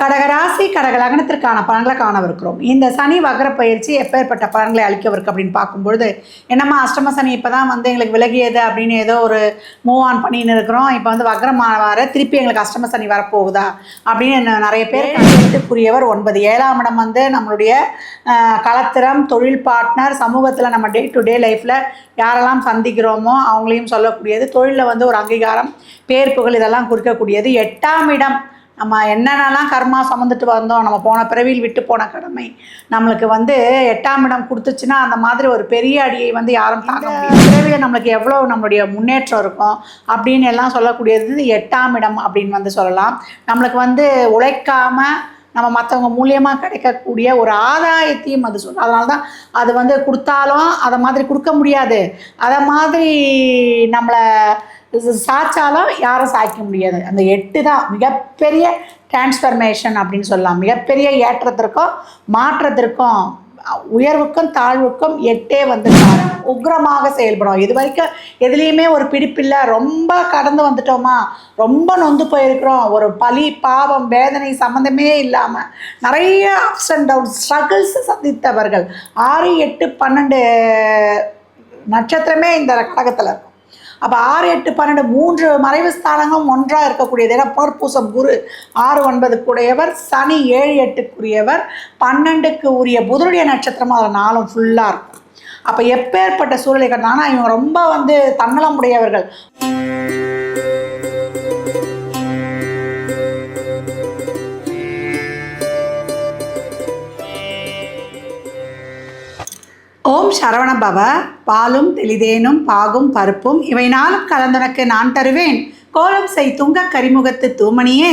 கடகராசி கடக லக்னத்திற்கான பலன்களை காணவிருக்கிறோம். இந்த சனி வக்ர பயிற்சி எப்பேற்பட்ட பலன்களை அளிக்கவிருக்கு அப்படின்னு பார்க்கும்பொழுது என்னம்மா அஷ்டம சனி இப்போ தான் வந்து எங்களுக்கு விலகியது அப்படின்னு ஏதோ ஒரு மூவ் ஆன் பண்ணின்னு இருக்கிறோம். இப்போ வந்து வக்ரமான வர திருப்பி எங்களுக்கு அஷ்டம சனி வரப்போகுதா அப்படின்னு நிறைய பேர் கருத்துக்குரியவர் ஒன்பது. ஏழாம் இடம் வந்து நம்மளுடைய கலத்திரம் தொழில் பார்ட்னர் சமூகத்தில் நம்ம டே டு டே லைஃப்பில் யாரெல்லாம் சந்திக்கிறோமோ அவங்களையும் சொல்லக்கூடியது. தொழிலில் வந்து ஒரு அங்கீகாரம் பேர் புகழ் இதெல்லாம் குறிக்கக்கூடியது. எட்டாம் இடம் நம்ம என்னென்னலாம் கர்மா சுமந்துட்டு வந்தோம் நம்ம போன பிறவியில் விட்டு போன கடமை. நம்மளுக்கு வந்து எட்டாம் இடம் கொடுத்துச்சுன்னா அந்த மாதிரி ஒரு பெரிய அடியை வந்து யாரும் தாங்க முடியாது. பிறவியில் நம்மளுக்கு எவ்வளோ நம்மளுடைய முன்னேற்றம் இருக்கும் அப்படின்னு எல்லாம் சொல்லக்கூடியது எட்டாம் இடம் அப்படின்னு வந்து சொல்லலாம். நம்மளுக்கு வந்து உழைக்காம நம்ம மற்றவங்க மூலியமாக கிடைக்கக்கூடிய ஒரு ஆதாயத்தையும் அது சொல்லும். அதனால தான் அது வந்து கொடுத்தாலும் அதை மாதிரி கொடுக்க முடியாது. அதை மாதிரி நம்மளை சாய்ச்சாலும் யாரும் சாய்க்க முடியாது. அந்த எட்டு தான் மிகப்பெரிய டிரான்ஸ்ஃபர்மேஷன் அப்படின்னு சொல்லலாம். மிகப்பெரிய ஏற்றத்திற்கும் மாற்றத்திற்கும் உயர்வுக்கும் தாழ்வுக்கும் எட்டே வந்து காரணம். உக்ரமாக செயல்படும். இது வரைக்கும் எதுலேயுமே ஒரு பிடிப்பில்லை ரொம்ப கடந்து வந்துட்டோமா? ரொம்ப நொந்து போயிருக்கிறோம். ஒரு பலி பாவம் வேதனை சம்மந்தமே இல்லாமல் நிறைய அப்ஸ் அண்ட் டவுன் ஸ்ட்ரகிள்ஸ் சந்தித்தவர்கள். ஆறு எட்டு பன்னெண்டு நட்சத்திரமே இந்த கழகத்தில் இருக்கும். அப்போ ஆறு எட்டு பன்னெண்டு மூன்று மறைவு ஸ்தானங்களும் ஒன்றாக இருக்கக்கூடியது. ஏன்னா புனர்பூசம் குரு ஆறு ஒன்பதுக்குடையவர் சனி ஏழு எட்டுக்குரியவர் பன்னெண்டுக்கு உரிய புதனுடைய நட்சத்திரமும் அதில் நாளும் ஃபுல்லாக இருக்கும். அப்போ எப்பேற்பட்ட சூழ்நிலை கட்டினாங்கன்னா இவங்க ரொம்ப வந்து தன்னலம் உடையவர்கள் ஓம் சரவண பவ. பாலும் தெளிதேனும் பாகும் பருப்பும் இவை நாளும் கலந்தனக்கு நான் தருவேன். கோலம் செய் துங்க கரிமுகத்து தூமணியே.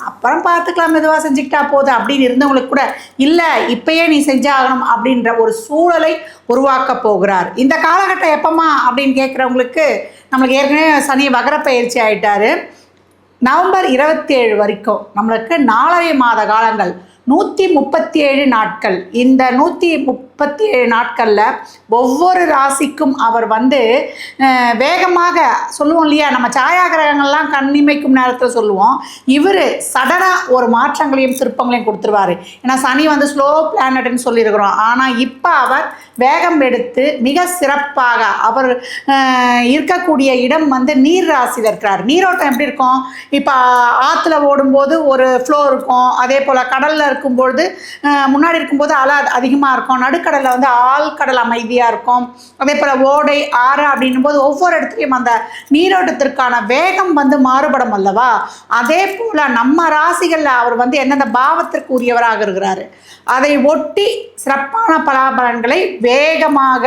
அப்புறம் பார்த்துக்கலாம் மெதுவாக செஞ்சுக்கிட்டா போதும் அப்படின்னு இருந்தவங்களுக்கு கூட இல்லை இப்பயே நீ செஞ்சாகணும் அப்படின்ற ஒரு சூழலை உருவாக்க போகிறார். இந்த காலகட்டம் எப்பமா அப்படின்னு கேட்குறவங்களுக்கு நம்மளுக்கு ஏற்கனவே சனி வகர பயிற்சி ஆகிட்டாரு நவம்பர் இருபத்தேழு வரைக்கும் நம்மளுக்கு நாலரை மாத காலங்கள் நூற்றி முப்பத்தி ஏழு நாட்கள். இந்த நூற்றி முப் முப்பத்தி ஏழு நாட்களில் ஒவ்வொரு ராசிக்கும் அவர் வந்து வேகமாக சொல்லுவோம் இல்லையா? நம்ம சாயாகிரகங்கள்லாம் கண்ணிமைக்கும் நேரத்தில் சொல்லுவோம். இவர் சடனாக ஒரு மாற்றங்களையும் திருப்பங்களையும் கொடுத்துருவாரு. ஏன்னா சனி வந்து ஸ்லோ பிளானட்னு சொல்லியிருக்கிறோம். ஆனால் இப்போ அவர் வேகம் எடுத்து மிக சிறப்பாக அவர் இருக்கக்கூடிய இடம் வந்து நீர் ராசியில் இருக்கிறார். நீரோட்டம் எப்படி இருக்கும்? இப்போ ஆற்றுல ஓடும்போது ஒரு ஃப்ளோ இருக்கும். அதே போல் கடலில் இருக்கும்பொழுது முன்னாடி இருக்கும்போது அலை அதிகமாக இருக்கும். நடுக்கடலில் வந்து ஆழ்கடல் அமைதியாக இருக்கும். அதே போல் ஓடை ஆறு அப்படின்னும் போது ஒவ்வொரு இடத்துலையும் அந்த நீரோட்டத்திற்கான வேகம் வந்து மாறுபடும் அல்லவா? அதே போல் நம்ம ராசிகளில் அவர் வந்து எந்தெந்த பாவத்திற்கு உரியவராக இருக்கிறாரு? அதை ஒட்டி சிறப்பான பலாபலன்களை வேகமாக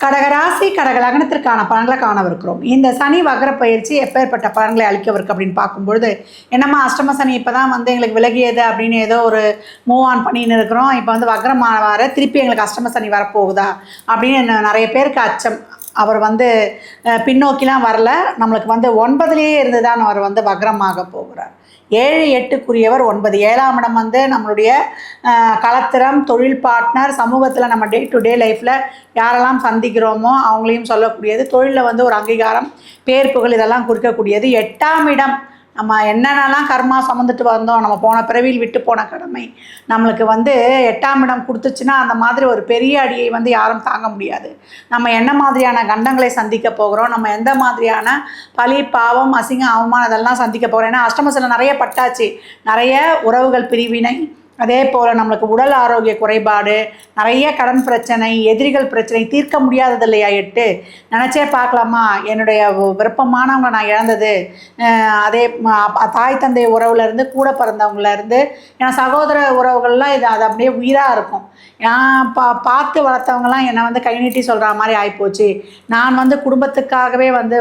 கடகராசி கடகலகனத்திற்கான பலன்களை காணவிருக்கிறோம். இந்த சனி வகர பயிற்சி எப்பேற்பட்ட பலன்களை அளிக்கவிருக்கு அப்படின்னு பார்க்கும்பொழுது என்னம்மா அஷ்டம சனி இப்போ தான் வந்து எங்களுக்கு விலகியது அப்படின்னு ஏதோ ஒரு மூவ் ஆன் பண்ணின்னு இருக்கிறோம். இப்போ வந்து வக்ரமான வர திருப்பி எங்களுக்கு அஷ்டம சனி வரப்போகுதா அப்படின்னு நிறைய பேருக்கு அச்சம். அவர் வந்து பின்னோக்கிலாம் வரல. நம்மளுக்கு வந்து ஒன்பதுலேயே இருந்து தான் அவர் வந்து வக்ரமாக போகிறார். ஏழு எட்டுக்குரியவர் ஒன்பது. ஏழாம் இடம் வந்து நம்மளுடைய கலத்திரம் தொழில் பார்ட்னர் சமூகத்தில் நம்ம டே டு டே லைஃப்பில் யாரெல்லாம் சந்திக்கிறோமோ அவங்களையும் சொல்லக்கூடியது. தொழிலில் வந்து ஒரு அங்கீகாரம் பேர் புகழ் இதெல்லாம் குறிக்கக்கூடியது எட்டாம் இடம் நம்ம என்னென்னலாம் கர்மா சுமந்துட்டு வந்தோம் நம்ம போன பிறவியில் விட்டு போன கடமை. நம்மளுக்கு வந்து எட்டாம் இடம் கொடுத்துச்சுன்னா அந்த மாதிரி ஒரு பெரிய அடியை வந்து யாரும் தாங்க முடியாது. நம்ம என்ன மாதிரியான கண்டங்களை சந்திக்க போகிறோம் நம்ம எந்த மாதிரியான பழி பாவம் அசிங்கம் அவமானம் அதெல்லாம் சந்திக்க போகிறோம். ஏன்னா அஷ்டமசில் நிறைய பட்டாச்சு. நிறைய உறவுகள் பிரிவினை. அதே போல் நம்மளுக்கு உடல் ஆரோக்கிய குறைபாடு நிறைய கடன் பிரச்சனை எதிரிகள் பிரச்சனை தீர்க்க முடியாதது இல்லையா எட்டு? நினச்சே பார்க்கலாமா? என்னுடைய விருப்பமானவங்க நான் இழந்தது. அதே தாய் தந்தை உறவுலேருந்து கூட பிறந்தவங்கலேருந்து என் சகோதர உறவுகள்லாம் இது அது அப்படியே உயிராக இருக்கும். நான் பா பார்த்து வளர்த்தவங்கலாம் என்னை வந்து கை நீட்டி சொல்கிற மாதிரி ஆகிப்போச்சு நான் வந்து குடும்பத்துக்காகவே வந்து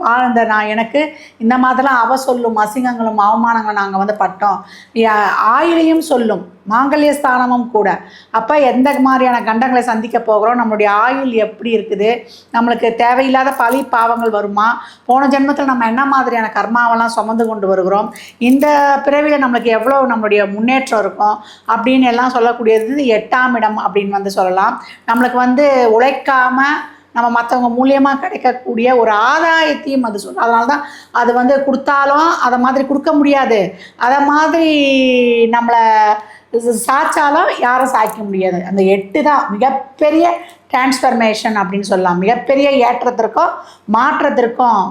பா வாழ்ந்த நான் எனக்கு இந்த மாதிரிலாம் அவ சொல்லும் அசிங்கங்களும் அவமானங்களும் நாங்கள் வந்து பட்டோம். யா- ஆயிலையும் சொல்லும் மாங்கல்ய ஸ்தானமும் கூட. அப்போ எந்த மாதிரியான கண்டங்களை சந்திக்க போகிறோம்? நம்மளுடைய ஆயுள் எப்படி இருக்குது? நம்மளுக்கு தேவையில்லாத பழி பாவங்கள் வருமா? போன ஜென்மத்தில் நம்ம என்ன மாதிரியான கர்மாவெல்லாம் சுமந்து கொண்டு வருகிறோம்? இந்த பிறவியில் நம்மளுக்கு எவ்வளோ நம்மளுடைய முன்னேற்றம் இருக்கும்? அப்படின்னு எல்லாம் சொல்லக்கூடியது எட்டாம் இடம் அப்படின்னு வந்து சொல்லலாம். நம்மளுக்கு வந்து உழைக்காமல் நம்ம மற்றவங்க மூலியமாக கிடைக்கக்கூடிய ஒரு ஆதாயத்தையும் அது சொல்லும். அதனால தான் அது வந்து கொடுத்தாலும் அதை மாதிரி கொடுக்க முடியாது. அதை மாதிரி நம்மளை சாய்ச்சாலும் யாரும் சாய்க்க முடியாது. அந்த எட்டு தான் மிகப்பெரிய டிரான்ஸ்ஃபர்மேஷன் அப்படின்னு சொல்லலாம். மிகப்பெரிய ஏற்றத்திற்கும் மாற்றத்திற்கும்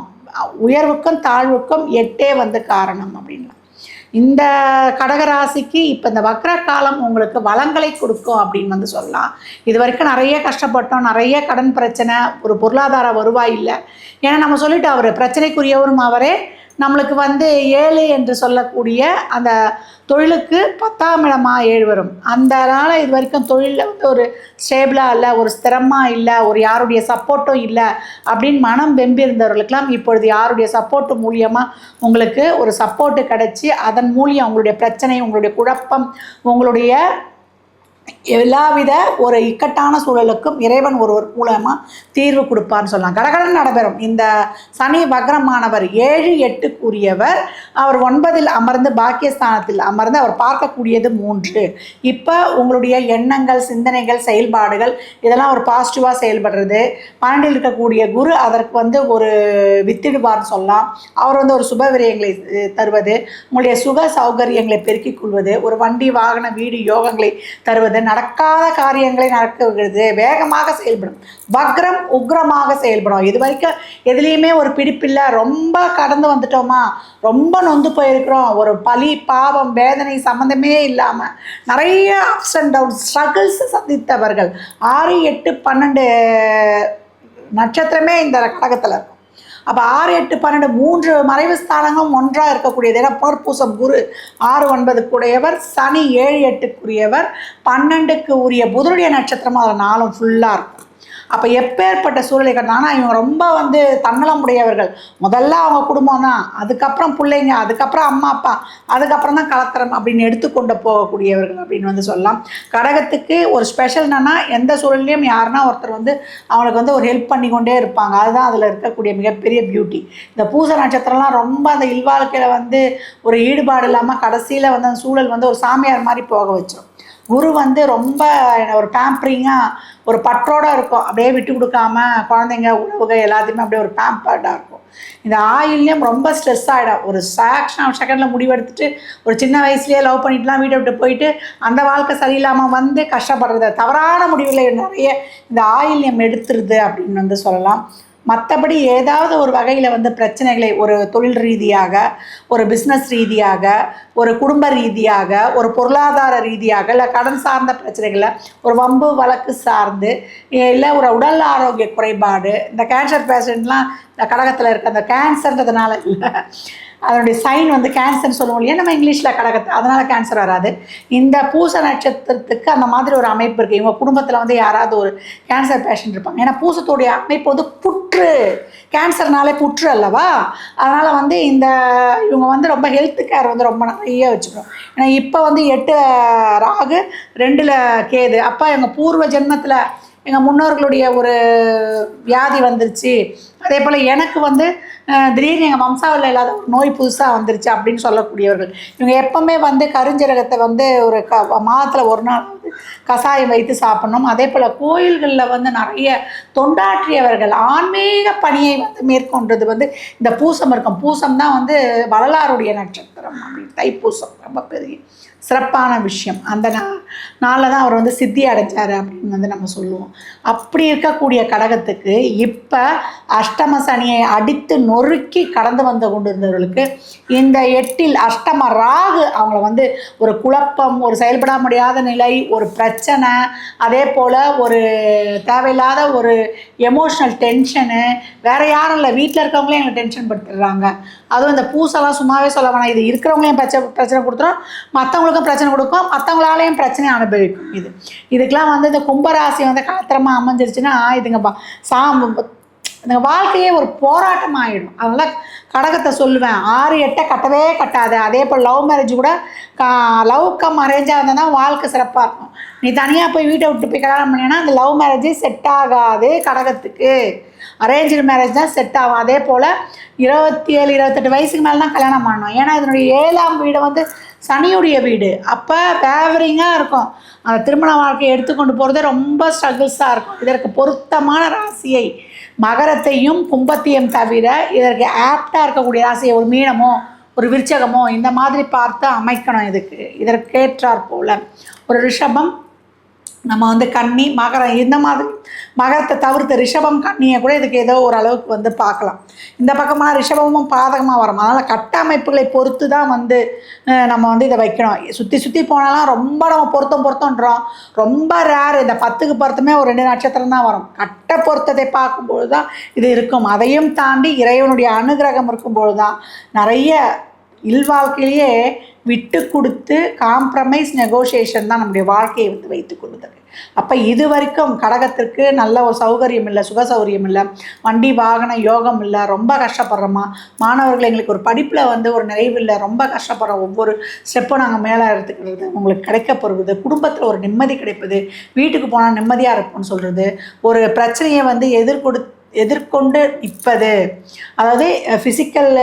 உயர்வுக்கும் தாழ்வுக்கும் எட்டே வந்து காரணம் அப்படின்லாம் இந்த கடகராசிக்கு இப்போ இந்த வக்ர காலம் உங்களுக்கு வளங்களை கொடுக்கும் அப்படின்னு வந்து சொல்லலாம். இது வரைக்கும் நிறைய கஷ்டப்பட்டோம் நிறைய கடன் பிரச்சனை ஒரு பொருளாதார வருவாய் இல்லை. ஏன்னா நம்ம சொல்லிட்டு அவர் பிரச்சனைக்குரியவரும் அவரே நம்மளுக்கு வந்து ஏழு என்று சொல்லக்கூடிய அந்த தொழிலுக்கு பத்தாம் இடமாக ஏழு வரும். அதனால இது வரைக்கும் தொழிலில் வந்து ஒரு ஸ்டேபிளாக இல்லை ஒரு ஸ்திரமாக இல்லை ஒரு யாருடைய சப்போர்ட்டும் இல்லை அப்படின்னு மனம் வெம்பி இருந்தவர்களுக்கெல்லாம் இப்பொழுது யாருடைய சப்போர்ட்டு மூலியமாக உங்களுக்கு ஒரு சப்போர்ட்டு கிடச்சி அதன் மூலியம் உங்களுடைய பிரச்சனை உங்களுடைய குழப்பம் உங்களுடைய எல்லாவித ஒரு இக்கட்டான சூழலுக்கும் இறைவன் ஒருவர் மூலமாக தீர்வு கொடுப்பார்னு சொல்லலாம். கடகடன் நடைபெறும். இந்த சனி வக்ரமானவர் ஏழு எட்டுக்குரியவர். அவர் ஒன்பதில் அமர்ந்து பாக்கியஸ்தானத்தில் அமர்ந்து அவர் பார்க்கக்கூடியது மூன்று. இப்போ உங்களுடைய எண்ணங்கள் சிந்தனைகள் செயல்பாடுகள் இதெல்லாம் ஒரு பாசிட்டிவாக செயல்படுறது. பன்னெண்டில் இருக்கக்கூடிய குரு அதற்கு வந்து ஒரு வித்திடுவார்னு சொல்லலாம். அவர் வந்து ஒரு சுப விரயங்களை தருவது உங்களுடைய சுக சௌகரியங்களை பெருக்கிக் கொள்வது ஒரு வண்டி வாகன வீடு யோகங்களை தருவது நடக்காத காரியங்களை நடக்குகிறது வேகமாக செயல்படும். வக்ரம் உக்ரமாக செயல்படும். இது வரைக்கும் எதுலேயுமே ஒரு பிடிப்பில்லை. ரொம்ப கடந்து வந்துட்டோமா? ரொம்ப நொந்து போயிருக்கிறோம். ஒரு பலி பாவம் வேதனை சம்மந்தமே இல்லாமல் நிறைய அப்ஸ் அண்ட் டவுன்ஸ் ஸ்ட்ரகிள்ஸ் சந்தித்தவர்கள். ஆறு எட்டு பன்னெண்டு நட்சத்திரமே இந்த கடகத்தில் இருக்கும். அப்போ ஆறு எட்டு பன்னெண்டு மூன்று மறைவு ஸ்தானங்களும் ஒன்றாக இருக்கக்கூடியது. ஏன்னா புனர்பூசம் குரு ஆறு ஒன்பதுக்குடையவர் சனி ஏழு எட்டுக்குரியவர் பன்னெண்டுக்கு உரிய புதனுடைய நட்சத்திரமும் அதில் நாளும் ஃபுல்லாக இருக்கும். அப்போ எப்பேற்பட்ட சூழ்நிலை ஆனால் இவங்க ரொம்ப வந்து தன்னலம் உடையவர்கள். முதல்ல அவங்க குடும்பம் தான். அதுக்கப்புறம் பிள்ளைங்க அதுக்கப்புறம் அம்மா அப்பா அதுக்கப்புறம் தான் கலத்திரம் அப்படின்னு எடுத்துக்கொண்டு போகக்கூடியவர்கள் அப்படின்னு வந்து சொல்லலாம். கடகத்துக்கு ஒரு ஸ்பெஷல் என்னன்னா எந்த சூழல்லையும் யாருன்னா ஒருத்தர் வந்து அவங்களுக்கு வந்து ஒரு ஹெல்ப் பண்ணி கொண்டே இருப்பாங்க. அதுதான் அதில் இருக்கக்கூடிய மிகப்பெரிய பியூட்டி இந்த பூச நட்சத்திரம்லாம் ரொம்ப அந்த இல்வாழ்க்கையில் வந்து ஒரு ஈடுபாடு இல்லாமல் கடைசியில் வந்து அந்த சூழல் வந்து ஒரு சாமியார் மாதிரி போக வச்சிடும் குரு வந்து ரொம்ப ஒரு பேம்பரிங்காக ஒரு பற்றோடு இருக்கும். அப்படியே விட்டு கொடுக்காம குழந்தைங்க உணவுகள் எல்லாத்தையுமே அப்படியே ஒரு பேம்பர்டாக இருக்கும். இந்த ஆயில்லையும் ரொம்ப ஸ்ட்ரெஸ் ஆகிடும் ஒரு சாக்ஷன் செகண்டில் முடிவெடுத்துட்டு ஒரு சின்ன வயசுலேயே லவ் பண்ணிட்டுலாம் வீட்டை விட்டு போயிட்டு அந்த வாழ்க்கை சரியில்லாமல் வந்து கஷ்டப்படுறது. தவறான முடிவில் நிறைய இந்த ஆயில்யம் எடுத்துருது அப்படின்னு வந்து சொல்லலாம். மற்றபடி ஏதாவது ஒரு வகையில் வந்து பிரச்சனைகளை ஒரு தொழில் ரீதியாக ஒரு பிஸ்னஸ் ரீதியாக ஒரு குடும்ப ரீதியாக ஒரு பொருளாதார ரீதியாக இல்லை கடன் சார்ந்த பிரச்சனைகளை ஒரு வம்பு வழக்கு சார்ந்து இல்லை ஒரு உடல் ஆரோக்கிய குறைபாடு இந்த கேன்சர் பேஷண்ட்லாம் இந்த கடகத்தில் இருக்க அந்த கேன்சர்ன்றதுனால இல்லை. அதனுடைய சைன் வந்து கேன்சர்னு சொல்லுவோம் இல்லையா? நம்ம இங்கிலீஷில் கடகத்து அதனால் கேன்சர் வராது. இந்த பூச நட்சத்திரத்துக்கு அந்த மாதிரி ஒரு அமைப்பு இருக்குது இவங்க குடும்பத்தில் வந்து யாராவது ஒரு கேன்சர் பேஷண்ட் இருப்பாங்க. ஏன்னா பூசத்துடைய அமைப்பு வந்து புட் புற்று. கேன்சர்னாலே புற்று அல்லவா? அதனால் வந்து இந்த இவங்க வந்து ரொம்ப ஹெல்த் கேர் வந்து ரொம்ப நிறைய வச்சுக்கணும். ஏன்னா இப்போ வந்து எட்டு ராகு ரெண்டில் கேது. அப்போ எங்கள் பூர்வ ஜென்மத்தில் எங்கள் முன்னோர்களுடைய ஒரு வியாதி வந்துருச்சு. அதே போல் எனக்கு வந்து திடீர்னு எங்கள் வம்சாவில் இல்லாத ஒரு நோய் புதுசாக வந்துருச்சு அப்படின்னு சொல்லக்கூடியவர்கள். இவங்க எப்பவுமே வந்து கருஞ்சீரகத்தை வந்து ஒரு க மாதத்தில் ஒரு நாள் கஷாயம் வைத்து சாப்பிடணும். அதே போல் கோயில்களில் வந்து நிறைய தொண்டாற்றியவர்கள் ஆன்மீக பணியை வந்து மேற்கொண்டது வந்து இந்த பூசம் இருக்கும். பூசம் தான் வந்து வள்ளலாருடைய நட்சத்திரம். அப்படின்னு தைப்பூசம் ரொம்ப பெரிய சிறப்பான விஷயம். அந்த நா நாளில் தான் அவர் வந்து சித்தி அடைஞ்சார் அப்படின்னு வந்து நம்ம சொல்லுவோம். அப்படி இருக்கக்கூடிய கடகத்துக்கு இப்போ அஷ்டம சனியை அடித்து நொறுக்கி கடந்து வந்து கொண்டிருந்தவர்களுக்கு இந்த எட்டில் அஷ்டம ராகு அவங்கள வந்து ஒரு குழப்பம் ஒரு செயல்பட முடியாத நிலை ஒரு ஒரு பிரச்சனை அதே போல் ஒரு தேவையில்லாத ஒரு எமோஷ்னல் டென்ஷனு வேறு யாரும் இல்லை வீட்டில் இருக்கவங்களே எங்களை டென்ஷன் படுத்துடுறாங்க. அதுவும் இந்த பூசெல்லாம் சும்மாவே சொல்ல வேணாம். இது இருக்கிறவங்களையும் பிரச்சனை பிரச்சனை கொடுத்துரும். மற்றவங்களுக்கும் பிரச்சனை கொடுக்கும். மற்றவங்களாலையும் பிரச்சனை அனுபவிக்கும் இது. இதுக்கெலாம் வந்து இந்த கும்பராசி வந்து காத்திரமா அமைஞ்சிருச்சுன்னா இதுங்க சாம்பு இந்த வாழ்க்கையே ஒரு போராட்டம் ஆகிடும் அதனால் கடகத்தை சொல்லுவேன். ஆறு எட்டை கட்டவே கட்டாது. அதே போல் லவ் மேரேஜ் கூட கா லவ் கம் அரேஞ்சாக இருந்தால் தான் வாழ்க்கை சிறப்பாக இருக்கும். நீ தனியாக போய் வீட்டை விட்டு போய் கல்யாணம் பண்ணினா அந்த லவ் மேரேஜே செட் ஆகாது கடகத்துக்கு. அரேஞ்சு மேரேஜ் தான் செட் ஆகும். அதே போல் இருபத்தி ஏழு இருபத்தெட்டு வயசுக்கு மேலே தான் கல்யாணம் பண்ணணும். ஏன்னா இதனுடைய ஏழாம் வீடு வந்து சனியுடைய வீடு. அப்போ ஃபேவரிங்காக இருக்கும். அந்த திருமண வாழ்க்கையை எடுத்துக்கொண்டு போகிறதே ரொம்ப ஸ்ட்ரகிள்ஸாக இருக்கும். இதற்கு பொருத்தமான ராசியை. மகரத்தையும் கும்பத்தையும் தவிர இதற்கு ஆப்டாக இருக்கக்கூடிய ராசியை ஒரு மீனமோ ஒரு விருச்சகமோ இந்த மாதிரி பார்த்து அமைக்கணும் இதுக்கு. இதற்கேற்றாற் போல். ஒரு ரிஷபம் நம்ம வந்து கன்னி மகரம் இந்த மாதிரி மகரத்தை தவிர்த்து ரிஷபம் கண்ணியை கூட இதுக்கு ஏதோ ஒரு அளவுக்கு வந்து பார்க்கலாம். இந்த பக்கமாக ரிஷபமும் பாதகமாக வரும். அதனால் கட்டமைப்புகளை பொறுத்து தான் வந்து நம்ம வந்து இதை வைக்கணும். சுற்றி சுற்றி போனாலாம் ரொம்ப நம்ம பொருத்தம் பொருத்தன்றோம் ரொம்ப ரேர் இந்த பத்துக்கு பொருத்தமே ஒரு ரெண்டு நட்சத்திரம் தான் வரும். கட்ட பொருத்தத்தை பார்க்கும்பொழுது தான் இது இருக்கும். அதையும் தாண்டி இறைவனுடைய அனுகிரகம் இருக்கும்பொழுது தான் நிறைய இல்வாழ்க்கையிலேயே விட்டு கொடுத்து காம்ப்ரமைஸ் நெகோஷியேஷன் தான் நம்முடைய வாழ்க்கையை வந்து வைத்து கொள்ளுதல். அப்போ இது வரைக்கும் கடகத்திற்கு நல்ல ஒரு சௌகரியம் இல்லை சுக சௌகரியம் இல்லை வண்டி வாகன யோகம் இல்லை ரொம்ப கஷ்டப்படுறோமா? மாணவர்கள் எங்களுக்கு ஒரு படிப்பில் வந்து ஒரு நிறைவு இல்லை ரொம்ப கஷ்டப்படுறோம் ஒவ்வொரு ஸ்டெப்பும் நாங்கள் மேலே எடுத்துக்கிறது உங்களுக்கு கிடைக்கப்படுவது குடும்பத்தில் ஒரு நிம்மதி கிடைப்பது வீட்டுக்கு போனால் நிம்மதியாக இருக்கும்னு சொல்கிறது ஒரு பிரச்சனையை வந்து எதிர்கொடுத்து எதிர்கொண்டு நிற்பது. அதாவது ஃபிசிக்கல்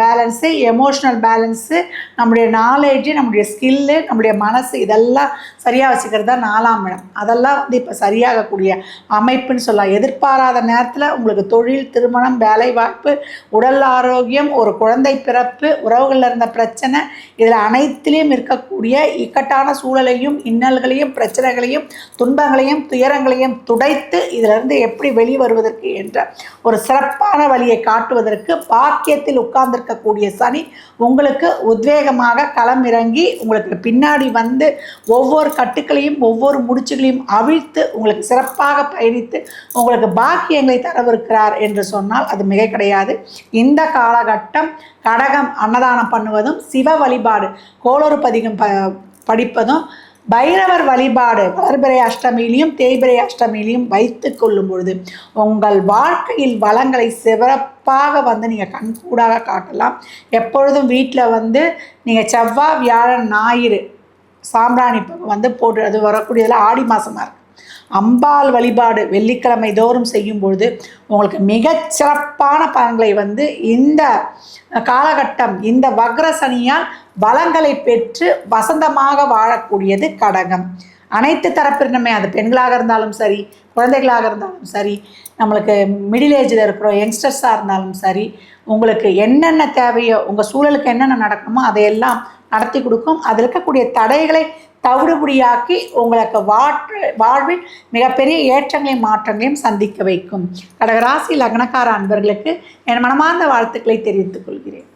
பேலன்ஸு எமோஷ்னல் பேலன்ஸு நம்முடைய நாலேஜு நம்முடைய ஸ்கில்லு நம்முடைய மனசு இதெல்லாம் சரியாக வச்சுக்கிறது தான் நாலாம் இடம். அதெல்லாம் வந்து இப்போ சரியாகக்கூடிய அமைப்புன்னு சொல்லலாம். எதிர்பாராத நேரத்தில் உங்களுக்கு தொழில் திருமணம் வேலை வாய்ப்பு உடல் ஆரோக்கியம் ஒரு குழந்தை பிறப்பு உறவுகளில் இருந்த பிரச்சனை இதில் அனைத்திலையும் இருக்கக்கூடிய இக்கட்டான சூழலையும் இன்னல்களையும் பிரச்சனைகளையும் துன்பங்களையும் துயரங்களையும் துடைத்து இதிலிருந்து எப்படி வெளிவருவதற்கு என்ற ஒரு சிறப்பான வழியை காட்டுவதற்கு பாக்கியத்தில் உட்கார்ந்திருக்கக்கூடிய சனி உங்களுக்கு உத்வேகமாக களம் இறங்கி உங்களுக்கு பின்னாடி வந்து ஒவ்வொரு கட்டுக்களையும் ஒவ்வொரு முடிச்சுகளையும் அவிழ்த்து உங்களுக்கு சிறப்பாக பயணித்து உங்களுக்கு பாக்கியங்களை தரவிருக்கிறார் என்று சொன்னால் அது மிக கிடையாது. இந்த காலகட்டம் கடகம் அன்னதானம் பண்ணுவதும் சிவ வழிபாடு கோளொரு பதிகம் ப படிப்பதும் பைரவர் வழிபாடு வளர்பிறை அஷ்டமியிலையும் தேய்பிறை அஷ்டமியிலையும் வைத்து கொள்ளும் பொழுது உங்கள் வாழ்க்கையில் வளங்களை சிறப்பாக வந்து நீங்கள் கண்கூடாக காட்டலாம். எப்பொழுதும் வீட்டில் வந்து நீங்கள் செவ்வாய் வியாழன் ஞாயிறு சாம்பிராணி வந்து போட்டு அது வரக்கூடியதில் ஆடி மாதமாக இருக்கு. அம்பாள் வழிபாடு வெள்ளிக்கிழமை தோறும் செய்யும் பொழுது உங்களுக்கு மிக சிறப்பான பலன்களை வந்து இந்த காலகட்டம் இந்த வக்ர சனியால் வளங்களை பெற்று வசந்தமாக வாழக்கூடியது கடகம். அனைத்து தரப்பினருமே அது பெண்களாக இருந்தாலும் சரி குழந்தைகளாக இருந்தாலும் சரி நம்மளுக்கு மிடில் ஏஜில் இருக்கிற யங்ஸ்டர்ஸாக இருந்தாலும் சரி உங்களுக்கு என்னென்ன தேவையோ உங்கள் சூழலுக்கு என்னென்ன நடக்கணுமோ அதையெல்லாம் நடத்தி கொடுக்கும். அதில் இருக்கக்கூடிய தடைகளை தவிடுபடியாக்கி உங்களுக்கு வாற்று வாழ்வில் மிகப்பெரிய ஏற்றங்களையும் மாற்றங்களையும் சந்திக்க வைக்கும். கடகராசி லக்னக்கார அன்பர்களுக்கு என் மனமார்ந்த வாழ்த்துக்களை தெரிவித்துக் கொள்கிறேன்.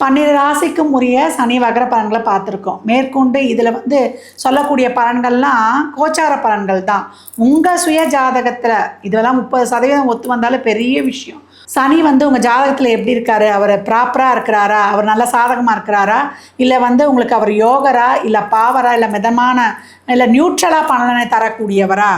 பன்னிரு ராசிக்கும் உரிய சனி வகர பலன்களை பார்த்துருக்கோம். மேற்கொண்டு இதில் வந்து சொல்லக்கூடிய பலன்கள்லாம் கோச்சார பலன்கள் தான். உங்கள் சுய ஜாதகத்தில் இதெல்லாம் முப்பது சதவீதம் ஒத்து வந்தாலும் பெரிய விஷயம். சனி வந்து உங்கள் ஜாதகத்தில் எப்படி இருக்காரு? அவர் ப்ராப்பராக இருக்கிறாரா? அவர் நல்ல சாதகமாக இருக்கிறாரா? இல்லை வந்து உங்களுக்கு அவர் யோகரா? இல்லை பாவரா? இல்லை மிதமான இல்லை நியூட்ரலாக பலனை தரக்கூடியவரா?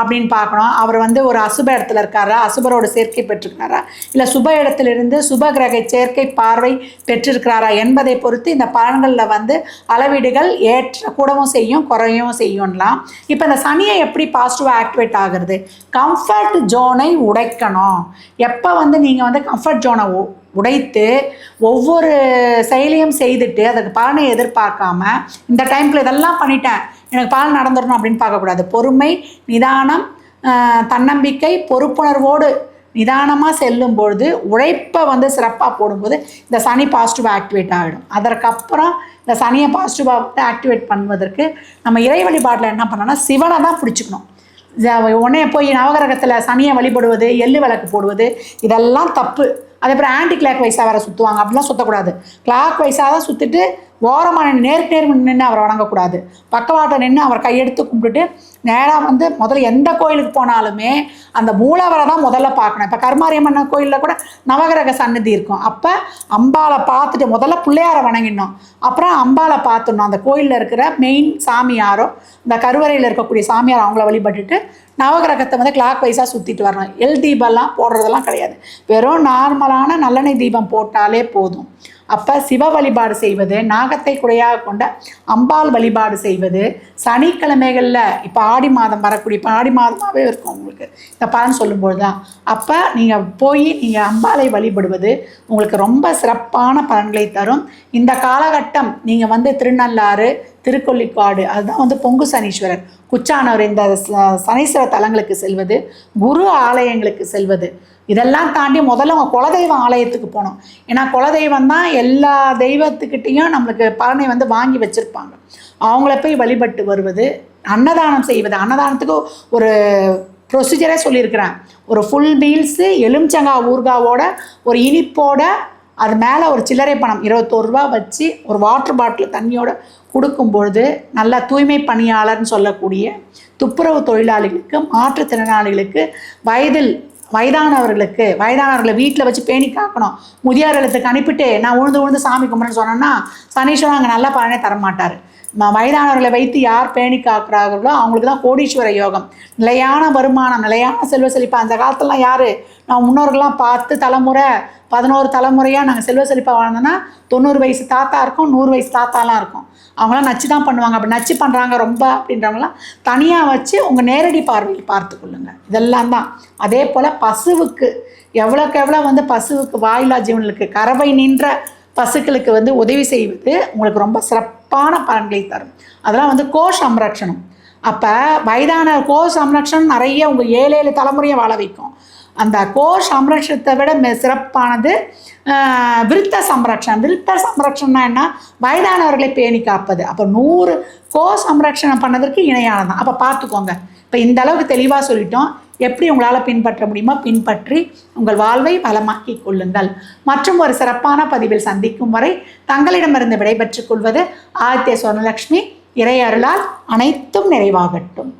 அப்படின்னு பார்க்கணும். அவர் வந்து ஒரு அசுப இடத்துல இருக்காரா? அசுபரோட சேர்க்கை பெற்றிருக்காரா இல்லை சுப இடத்திலிருந்து சுப கிரக சேர்க்கை பார்வை பெற்றிருக்கிறாரா என்பதை பொறுத்து இந்த பலன்களில் வந்து அளவீடுகள் ஏற்ற கூடவும் செய்யும் குறையவும் செய்யும்லாம். இப்போ இந்த சனியை எப்படி பாசிட்டிவாக ஆக்டிவேட் ஆகுறது? கம்ஃபர்ட் ஜோனை உடைக்கணும். எப்போ வந்து நீங்கள் வந்து கம்ஃபர்ட் ஜோனை உடைத்து ஒவ்வொரு செயலியும் செய்துட்டு அதுக்கு பலனை எதிர்பார்க்காம இந்த டைமில் இதெல்லாம் பண்ணிட்டேன் எனக்கு பால் நடந்துடணும் அப்படின்னு பார்க்கக்கூடாது. பொறுமை நிதானம் தன்னம்பிக்கை பொறுப்புணர்வோடு நிதானமாக செல்லும் பொழுது உழைப்பை வந்து சிறப்பாக போடும்போது இந்த சனி பாசிட்டிவாக ஆக்டிவேட் ஆகிடும். அதற்கப்புறம் இந்த சனியை பாசிட்டிவாக ஆக்டிவேட் பண்ணுவதற்கு நம்ம இறை வழிபாட்டில் என்ன பண்ணோம்னா சிவனை தான் பிடிச்சிக்கணும். உடனே போய் நவகிரகத்தில் சனியை வழிபடுவது எள்ளு விளக்கு போடுவது இதெல்லாம் தப்பு. அதே அப்புறம் ஆன்டி கிளாக் வைஸாக வேறு சுற்றுவாங்க அப்படிலாம் சுற்றக்கூடாது கிளாக் வைஸாக தான் சுற்றிட்டு ஓரமாக நின்று நேருக்கு நேர் நின்று அவரை வணங்கக்கூடாது. பக்கவாட்டை நின்று அவர் கையெடுத்து கும்பிட்டுட்டு நேராக வந்து முதல்ல எந்த கோயிலுக்கு போனாலுமே அந்த மூலவரை தான் முதல்ல பார்க்கணும். இப்போ கருமாரியம்மன் கோயிலில் கூட நவகிரக சன்னதி இருக்கும். அப்போ அம்பாளை பார்த்துட்டு முதல்ல பிள்ளையாரை வணங்கிடணும். அப்புறம் அம்பாவை பார்த்துடணும். அந்த கோயிலில் இருக்கிற மெயின் சாமியாரோ இந்த கருவறையில் இருக்கக்கூடிய சாமியார் அவங்கள வழிபட்டுட்டு நவகிரகத்தை வந்து கிளாக் வைஸாக சுற்றிட்டு வரணும். எல் தீபம்லாம் போடுறதெல்லாம் கிடையாது. வெறும் நார்மலான நல்லெண்ணெய் தீபம் போட்டாலே போதும். அப்போ சிவ வழிபாடு செய்வது நாகத்தை குறையாக கொண்ட அம்பாள் வழிபாடு செய்வது சனிக்கிழமைகளில் இப்போ ஆடி மாதம் வரக்கூடிய இப்போ ஆடி மாதமாகவே இருக்கும் உங்களுக்கு. இந்த பலன் சொல்லும்போது தான் அப்போ நீங்கள் போய் நீங்கள் அம்பாளை வழிபடுவது உங்களுக்கு ரொம்ப சிறப்பான பலன்களை தரும். இந்த காலகட்டம் நீங்கள் வந்து திருநள்ளாறு திருக்கொள்ளிக்காடு அதுதான் வந்து பொங்கு சனீஸ்வரர். குச்சானவர் இந்த ச- சனீஸ்வர தலங்களுக்கு செல்வது குரு ஆலயங்களுக்கு செல்வது. இதெல்லாம் தாண்டி முதல்ல அவங்க குலதெய்வம் ஆலயத்துக்கு போனோம். ஏன்னா குலதெய்வம் தான் எல்லா தெய்வத்துக்கிட்டேயும் நம்மளுக்கு பலனை வந்து வாங்கி வச்சுருப்பாங்க. அவங்கள போய் வழிபட்டு வருவது அன்னதானம் செய்வது. அன்னதானத்துக்கு ஒரு ப்ரொசீஜரே சொல்லியிருக்கிறேன். ஒரு ஃபுல் மீல்ஸு எலுமிச்சங்காய் ஊர்காவோட ஒரு இனிப்போட அது மேலே ஒரு சில்லறை பணம் இருபத்தோரு ரூபா வச்சு ஒரு வாட்டர் பாட்டில் தண்ணியோடு கொடுக்கும் பொழுது நல்ல தூய்மை பணியாளர்னு சொல்லக்கூடிய துப்புரவு தொழிலாளிகளுக்கு மாற்றுத்திறனாளிகளுக்கு வயதில் வயதானவர்களுக்கு வயதானவர்களை வீட்டில் வச்சு பேணி காக்கணும். முதியோர் இல்லத்துக்கு அனுப்பிட்டு நான் உழுந்து உழுந்து சாமி கும்பிட்றேன்னு சொன்னேன்னா சனீஸ்வரன் அங்கே நல்ல பலனே தரமாட்டார். வயதானவர்களை வைத்து யார் பேணி காக்கிறார்களோ அவங்களுக்கு தான் கோடீஸ்வர யோகம். நிலையான வருமானம் நிலையான செல்வ செழிப்பு. அந்த காலத்துலலாம் யார்? நான் முன்னோர்கள்லாம் பார்த்து தலைமுறை பதினோரு தலைமுறையாக நாங்கள் செல்வ செழிப்பாக வாழ்ந்தோன்னா தொண்ணூறு வயசு தாத்தா இருக்கும் நூறு வயசு தாத்தாலாம் இருக்கும். அவங்களாம் நச்சு தான் பண்ணுவாங்க. அப்படி நச்சு பண்ணுறாங்க ரொம்ப அப்படின்றவங்களாம் தனியாக வச்சு உங்கள் நேரடி பார்வையில் பார்த்து கொள்ளுங்க. இதெல்லாம் தான். அதே போல் பசுவுக்கு எவ்வளோக்கு எவ்வளோ வந்து பசுவுக்கு வாயிலா ஜீவனுக்கு கறவை நின்ற பசுக்களுக்கு வந்து உதவி செய்வது உங்களுக்கு ரொம்ப சிறப்பு. சிறப்பான பலன்களை தரும். அதெல்லாம் வந்து கோ சம்ரட்சணம் அப்போ வயதான கோ சம்ரட்சணம் நிறைய உங்கள் ஏழு ஏழு தலைமுறையை வாழ வைக்கும். அந்த கோ சம்ரட்சணத்தை விட மெ- சிறப்பானது விருத்த சம்ரட்சணம். விருத்த சம்ரட்சணம்னா என்ன? வயதானவர்களை பேணி காப்பது. அப்போ நூறு கோ சம்ரட்சணம் பண்ணதற்கு இணையானதான் அப்போ பார்த்துக்கோங்க. இப்போ இந்த அளவுக்கு தெளிவாக சொல்லிட்டோம். எப்படி உங்களால் பின்பற்ற முடியுமோ பின்பற்றி உங்கள் வாழ்வை வளமாக்கிக் கொள்ளுங்கள். மற்றும் ஒரு சிறப்பான பதிவில் சந்திக்கும் வரை தங்களிடமிருந்து விடைபெற்றுக் கொள்வது ஆதித்ய சுவர்ணலட்சுமி இறையருளால் அனைத்தும் நிறைவாகட்டும்.